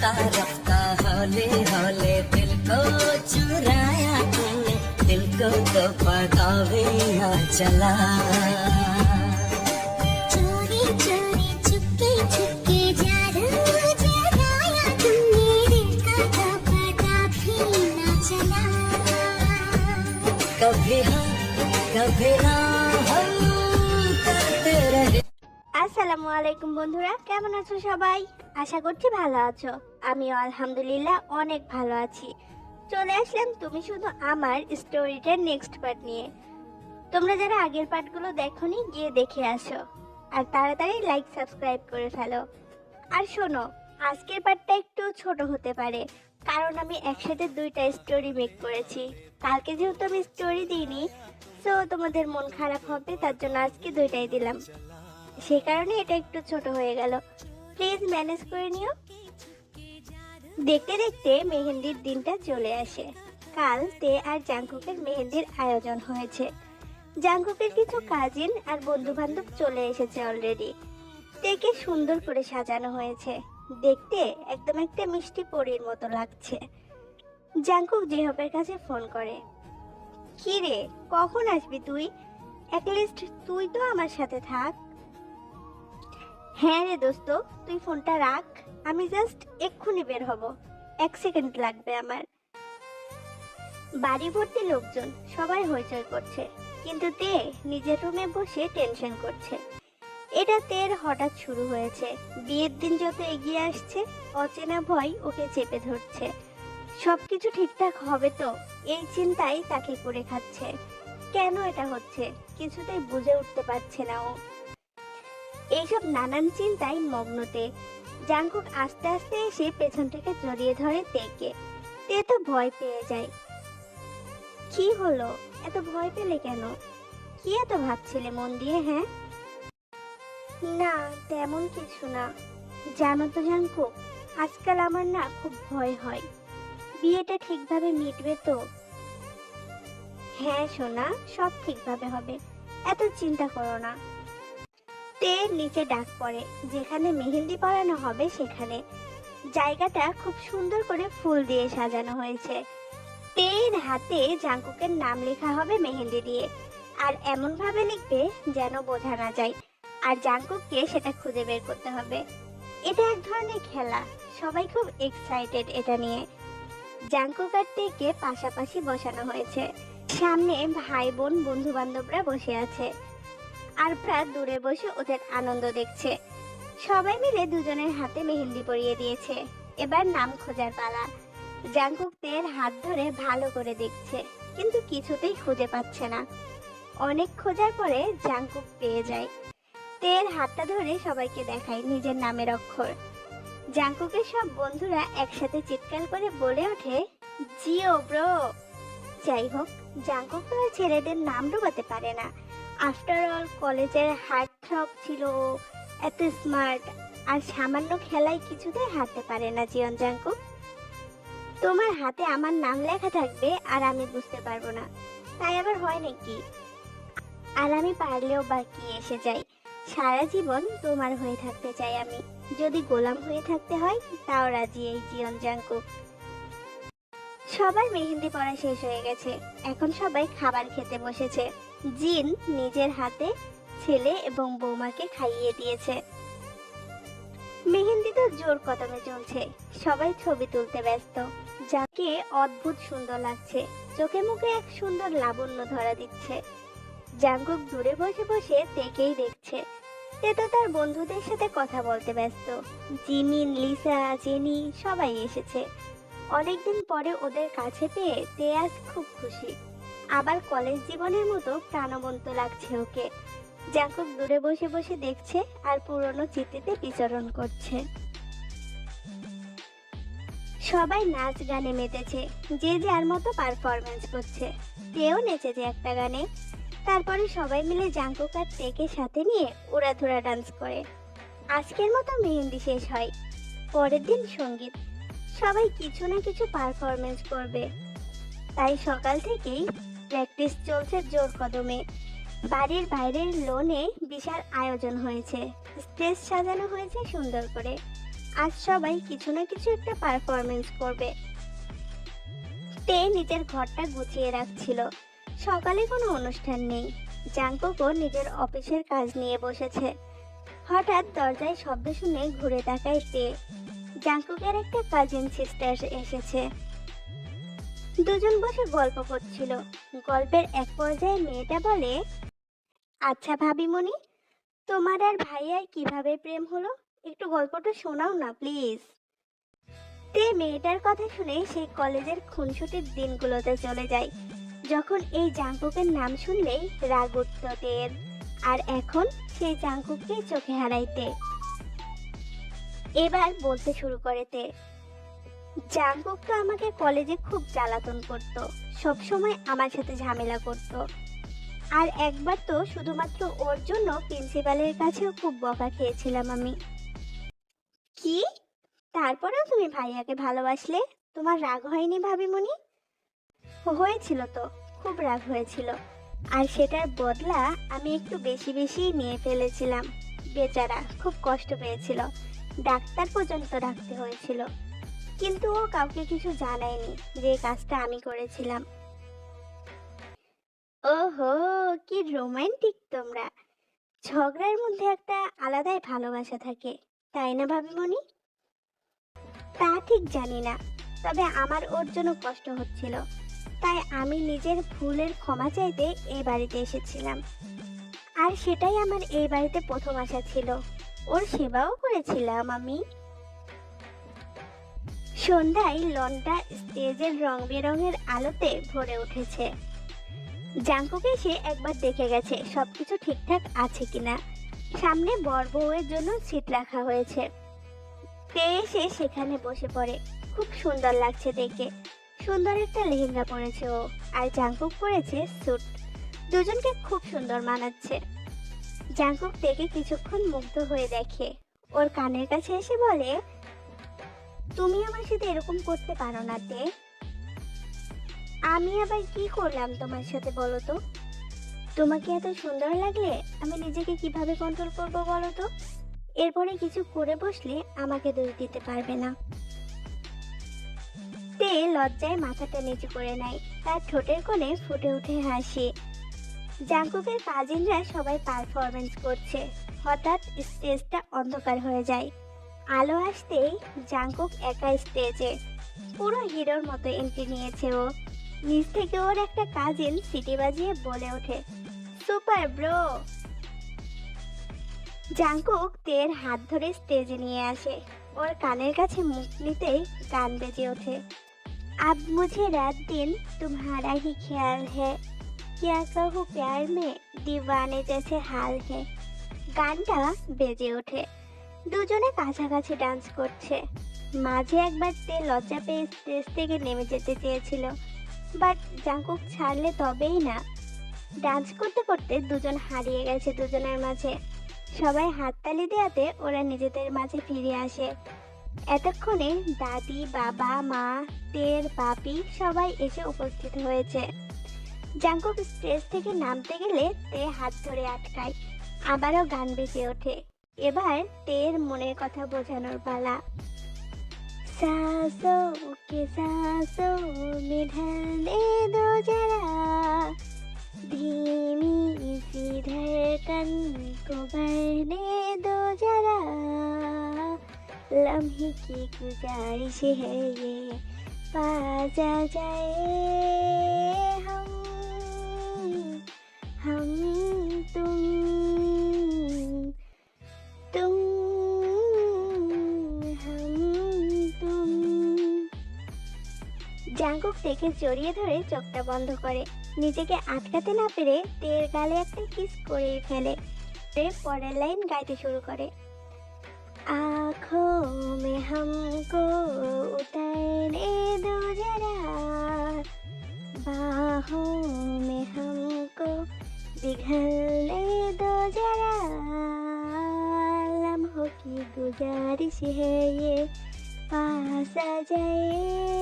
रफ्ता रफ्ता हौले हौले दिल को चुराया तूने दिल को तो पता भी न चला चोरी चोरी चुपके चुपके जादू जगाया तुमने दिल का तो पता भी न चला कभी हाँ कभी ना हम करते रहे আসসালামু আলাইকুম বন্ধুরা কেমন আছো সবাই আশা করছি ভালো আছো। আমিও আলহামদুলিল্লাহ অনেক ভালো আছি। চলে আসলাম তুমি শুধু আমার স্টোরিটার নেক্সট পার্ট নিয়ে। তোমরা যারা আগের পার্টগুলো দেখোনি, গিয়ে দেখে আসো। আর তাড়াতাড়ি লাইক সাবস্ক্রাইব করে ফেলো। আর শোনো, আজকের পার্টটা একটু ছোট হতে পারে, কারণ আমি একসাথে দুইটা স্টোরি মেক করেছি। কালকে যেহেতু আমি স্টোরি দিইনি সো তোমাদের মন খারাপ হবে, তার জন্য আজকে দুইটাই দিলাম। সেই কারণে এটা একটু ছোট হয়ে গেল। প্লিজ ম্যানেজ করে নিও। দেখতে দেখতে মেহেন্দির দিনটা চলে আসে। কাল তে আর জাংকুকের মেহেন্দির আয়োজন হয়েছে। জাংকুকের কিছু কাজিন আর বন্ধু বান্ধব চলে এসেছে অলরেডি তেকে সুন্দর করে সাজানো হয়েছে। দেখতে একদম একটা মিষ্টি পরীর মতো লাগছে। জাংকুক জেহবের কাছে ফোন করে কি রে কখন আসবি তুই? অ্যাটলিস্ট তুই তো আমার সাথে থাক। হ্যাঁ রে দোস্ত, তুই ফোনটা রাখ, আমি জাস্ট এক্ষুনি বের হব। এক সেকেন্ড লাগবে আমার। বাড়ি ভর্তি লোকজন সবাই হইচই করছে, কিন্তু তে নিজের রুমে বসে টেনশন করছে। এটা তের হঠাৎ শুরু হয়েছে। বিয়ের দিন যত এগিয়ে আসছে, অচেনা ভয় ওকে চেপে ধরছে। সবকিছু ঠিকঠাক হবে তো, এই চিন্তাই তাকে করে খাচ্ছে। কেন এটা হচ্ছে? কিছুতেই বুঝে উঠতে পারছে না ও। এইসব নানান চিন্তায় মগ্নতে। জাংকুক আস্তে আস্তে এসে পেছন থেকে জড়িয়ে ধরে তেকে। তে তো ভয় পেয়ে যায়। কি হলো? এত ভয় পেলে কেন? কি এত ভাবছিলে মন দিয়ে হ্যাঁ? না, তেমন কিছু না। জানো তো জাংকুক, আজকাল আমার না খুব ভয় হয়। বিয়েটা ঠিকভাবে মিটবে তো? হ্যাঁ সোনা, সব ঠিকভাবে হবে। এত চিন্তা করো না। তে নিচে ডাক পড়ে, যেখানে মেহেন্দি পরানো হবে সেখানে। জায়গাটা খুব সুন্দর করে ফুল দিয়ে সাজানো হয়েছে। তের হাতে জাঙ্কুকের নাম লেখা হবে মেহেন্দি দিয়ে, আর এমন ভাবে লিখবে যেন বোঝা না যায়, আর জাঙ্কুককে সেটা খুঁজে বের করতে হবে। এটা এক ধরনের খেলা, সবাই খুব এক্সাইটেড এটা নিয়ে। জাঙ্কুক আর তেকে পাশাপাশি বসানো হয়েছে। সামনে ভাই বোন বন্ধু বান্ধবরা বসে আছে। আর প্রায় দূরে বসে ওদের আনন্দ দেখছে। সবাই মিলে দুজনের হাতে মেহেন্দি পরিয়ে দিয়েছে। এবার নাম খোঁজার পালা। জাংকুক তের হাত ধরে ভালো করে দেখছে, কিন্তু কিছুতেই খুঁজে পাচ্ছে না। অনেক খোঁজার পরে জাংকুক পেয়ে যায়। তের হাতটা ধরে সবাইকে দেখায় নিজের নামের অক্ষর। জাংকুকের সব বন্ধুরা একসাথে চিৎকার করে বলে ওঠে, জিও ব্রো! যাই হোক, জাংকুক তো ছেলেদের নাম ডোবাতে পারে না। আফটার অল কলেজের হার্ট থ্রপ ছিল এত স্মার্ট আর সামান্য খেলায় কিছুতেই হারতে পারে না জীবন জাঙ্কু। তোমার হাতে আমার নাম লেখা থাকবে আর আমি বুঝতে পারব না। তাই আবার হয় নাকি? আর আমি পারলেও বা কি এসে যাই। সারা জীবন তোমার হয়ে থাকতে চাই আমি। যদি গোলাম হয়ে থাকতে হয়, তাও রাজি এই জীবন জাঙ্কু। সবার মেহেন্দি পড়া শেষ হয়ে গেছে। এখন সবাই খাবার খেতে বসেছে। জিন নিজের হাতে ছেলে এবং বৌমাকে খাইয়ে দিয়েছে। মেহেন্দি তো জোর কদমে চলছে। সবাই ছবি তুলতে ব্যস্ত। যাকে অদ্ভুত সুন্দর লাগছে। চোখে মুখে এক সুন্দর লাবণ্য ধরা দিচ্ছে। জাঙ্গুক দূরে বসে বসে তেকেই দেখছে। তে তো তার বন্ধুদের সাথে কথা বলতে ব্যস্ত। জিমিন লিসা, জেনি সবাই এসেছে। অনেকদিন পরে ওদের কাছে পেয়ে তে আজ খুব খুশি। আবার কলেজ জীবনের মতো প্রাণবন্ত লাগছে ওকে। জাঙ্কুক দূরে বসে বসে দেখছে আর পুরনো চিঠিতে বিচরণ করছে। সবাই নাচ গানে মেতেছে, যে যার মতো পারফরমেন্স করছে। তেও নেচেছে একটা গানে। তারপরে সবাই মিলে জাঙ্কুক আর টেকে সাথে নিয়ে উড়াধুরা ডান্স করে। আজকের মতো মেহেন্দি শেষ হয়। পরের দিন সংগীত। সবাই কিছু না কিছু পারফরমেন্স করবে। তাই সকাল থেকেই প্র্যাকটিস চলছে জোর কদমে। বাড়ির বাইরের লোনে বিশাল আয়োজন হয়েছে। স্টেজ সাজানো হয়েছে সুন্দর করে। আজ সবাই কিছু না কিছু একটা পারফরমেন্স করবে। তে নিজের ঘরটা গুছিয়ে রাখছিল। সকালে কোনো অনুষ্ঠান নেই। জাঙ্কুকও নিজের অফিসের কাজ নিয়ে বসেছে। হঠাৎ দরজায় শব্দ শুনে ঘুরে তাকায় তে। জাঙ্কুকের একটা কাজিন সিস্টার এসেছে। দুজন বসে গল্প করছিল। গল্পের এক পর্যায়ে মেয়েটা বলে আচ্ছা ভাবিমণি, তোমার আর ভাইয়ার কীভাবে প্রেম হলো? একটু গল্পটা শোনাও না, প্লিজ। তে মেয়েটার কথা শুনে সেই কলেজের খুনসুটির দিনগুলোতে চলে যায়। যখন এই জাঙ্কুকের নাম শুনলেই রাগ উঠত তের আর এখন সেই জাঙ্কুককেই চোখে হারাইতে এবার বলতে শুরু করে তে। জাঙ্কুক তো আমাকে কলেজে খুব জ্বালাতন করত সব সময় আমার সাথে ঝামেলা করত। আর একবার তো শুধুমাত্র ওর জন্য প্রিন্সিপালের কাছেও খুব বকা খেয়েছিলাম আমি। কি? তারপরেও তুমি ভাইয়াকে ভালোবাসলে? তোমার রাগ হয়নি ভাবিমণি? হয়েছিল তো, খুব রাগ হয়েছিল। আর সেটার বদলা আমি একটু বেশি বেশি নিয়ে ফেলেছিলাম। বেচারা খুব কষ্ট পেয়েছিল। ডাক্তার পর্যন্ত রাখতে হয়েছিল। কিন্তু ও কাউকে কিছু জানায়নি যে কাজটা আমি করেছিলাম। ওহো, কি রোমান্টিক তোমরা। ঝগড়ার মধ্যে একটা আলাদাই ভালোবাসা থাকে, তাই না ভাবিমণি? তা ঠিক জানি না, তবে আমার ওর জন্য কষ্ট হচ্ছিল, তাই আমি নিজের ভুলের ক্ষমা চাইতে এই বাড়িতে এসেছিলাম। আর সেটাই আমার এই বাড়িতে প্রথম আসা ছিল। ওর সেবাও করেছিলাম আমি। সন্ধ্যায় লনটা স্টেজের রং বেরঙের আলোতে ভরে উঠেছে। জাঙ্কুক এসে একবার দেখে গেছে, সবকিছু ঠিকঠাক আছে কিনা। সামনে বর বউয়ের জন্য সিট রাখা হয়েছে। তে এসে সেখানে বসে পড়ে। খুব সুন্দর লাগছে দেখে। সুন্দর একটা লেহেঙ্গা পরেছে ও, আর জাঙ্কুক পরেছে স্যুট। দুজনকে খুব সুন্দর মানাচ্ছে। জাঙ্কুক দেখে কিছুক্ষণ মুগ্ধ হয়ে দেখে। ওর কানের কাছে এসে বলে তুমি আমার সাথে এরকম করতে পারো না, তে। আমি আবার কি করলাম তোমার সাথে বলো তো? তোমাকে এত সুন্দর লাগলে আমি নিজেকে কীভাবে কন্ট্রোল করব বলো তো? এরপরে কিছু করে বসলে আমাকে দোষ দিতে পারবে না। তে লজ্জায় মাথাটা নিচু করে নেয়, তার ঠোঁটের কোণে ফুটে উঠে হাসি। জাঙ্কুকের কাজিনরা সবাই পারফরমেন্স করছে। হঠাৎ স্টেজটা অন্ধকার হয়ে যায়। আলো আসতেই জাঙ্কুক একা স্টেজে পুরো হিরোর মতো এন্ট্রি নিয়েছে ও নিচ থেকে ওর একটা কাজিন সিটি বাজিয়ে বলে ওঠে সুপার ব্রো জাঙ্কুক তের হাত ধরে স্টেজে নিয়ে আসে ওর কানের কাছে মুখ নিতেই গান বেজে ওঠে अब मुझे रात दिन तुम्हारा ही ख्याल है क्या कहूँ प्यार में दीवाने जैसे हाल है গানটা বেজে ওঠে দুজনে কাছাকাছি ডান্স করছে। মাঝে একবার তে লজ্জা পেয়ে স্টেজ থেকে নেমে যেতে চেয়েছিল বাট জাঙ্কুক ছাড়লে তবেই না। ডান্স করতে করতে দুজন হারিয়ে গেছে দুজনের মাঝে। সবাই হাততালি দেওয়াতে ওরা নিজেদের মাঝে ফিরে আসে। এতক্ষণে দাদি, বাবা, মা তের বাপি সবাই এসে উপস্থিত হয়েছে। জাঙ্কুক স্টেজ থেকে নামতে গেলে তে হাত ধরে আটকায়, আবারও গান বেজে ওঠে। এবার তের মনের কথা বোঝানোর পালা सांसों के सांसों में ढलने दो जरा धीमी सी धड़कन को बढ़ने दो जरा लम्हे की गुजारिश है ये पास आ जाए हम हम तुम तुम জাঙ্কুক থেকে জড়িয়ে ধরে চোখটা বন্ধ করে নিজেকে আটকাতে না পেরে তের গালে একটা কিস করেই ফেলে তে পরের লাইন গাইতে শুরু করে आँखों में हमको उतरने दो जरा बाहों में हमको पिघलने दो जरा लम्हों की गुजारिश है ये पास आ जाए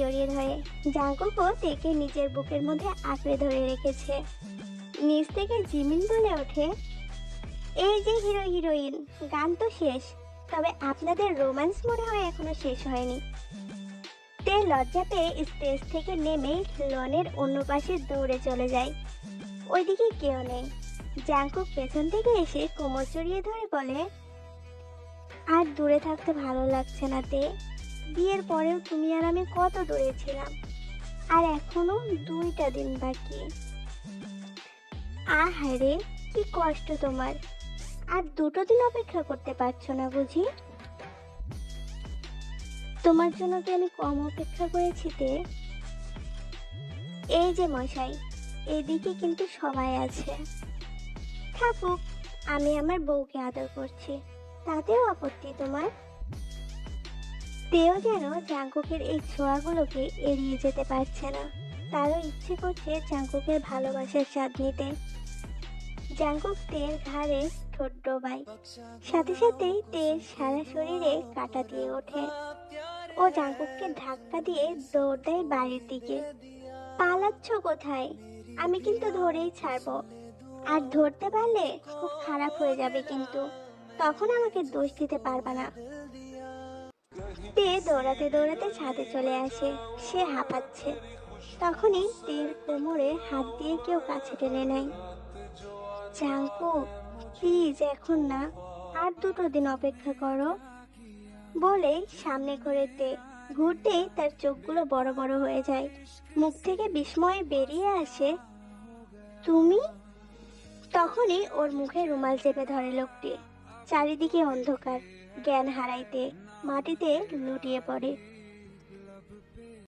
জড়িয়ে ধরে। জাঙ্কুকও তেকে নিজের বুকের মধ্যে আঁকড়ে ধরে রেখেছে। নিচ থেকে জিমিন বলে ওঠে, এই যে হিরো, হিরোইন, গান তো শেষ, তবে আপনাদের রোম্যান্স মনে হয় এখনও শেষ হয়নি। তে লজ্জা পেয়ে স্টেজ থেকে নেমে লনের অন্য পাশে দৌড়ে চলে যায়। ওইদিকে কেউ নেই। জাঙ্কুক পেছন থেকে এসে কোমর জড়িয়ে ধরে বলে, আর দূরে থাকতে ভালো লাগছে না তে। বিয়ের পরেও তুমি আর আমি কত দূরে ছিলাম? আর এখনও দুইটা দিন বাকি। আহারে, কি কষ্ট তোমার। আর দুটো দিন অপেক্ষা করতে পারছ না বুঝি? তোমার জন্য কি আমি কম অপেক্ষা করেছি তে? এই যে মশাই, এদিকে কিন্তু সবাই আছে। থাকুক, আমি আমার বউকে আদর করছি। তাতেও আপত্তি তোমার? তেও যেন জাঙ্কুকের এই ছোঁয়াগুলোকে এড়িয়ে যেতে পারছে না। তারও ইচ্ছে করছে জাঙ্কুকের ভালোবাসার স্বাদ নিতে। জাঙ্কুক তের ঘাড়ে ঠোঁট ডোবায় সাথে সাথেই তের সারা শরীরে কাটা দিয়ে ওঠে। ও জাঙ্কুককে ধাক্কা দিয়ে দৌড় দেয় বাড়ির দিকে। পালাচ্ছ কোথায়? আমি কিন্তু ধরেই ছাড়বো। আর ধরতে পারলে খুব খারাপ হয়ে যাবে কিন্তু। তখন আমাকে দোষ দিতে পারবে না। তে দৌড়াতে দৌড়াতে ছাদে চলে আসে। সে হাঁপাচ্ছে। তখনই তের কোমরে হাত দিয়ে কেউ কাছে টেনে নেয়। জাঙ্কু প্লিজ এখন না, আর দুটো দিন অপেক্ষা করো। বলে সামনে করে তে। ঘুরতেই তার চোখগুলো বড় বড় হয়ে যায়। মুখ থেকে বিস্ময়ে বেরিয়ে আসে, তুমি? তখনই ওর মুখে রুমাল চেপে ধরে লোকটি। চারিদিকে অন্ধকার, জ্ঞান হারাইতে। মাটিতে লুটিয়ে পড়ে।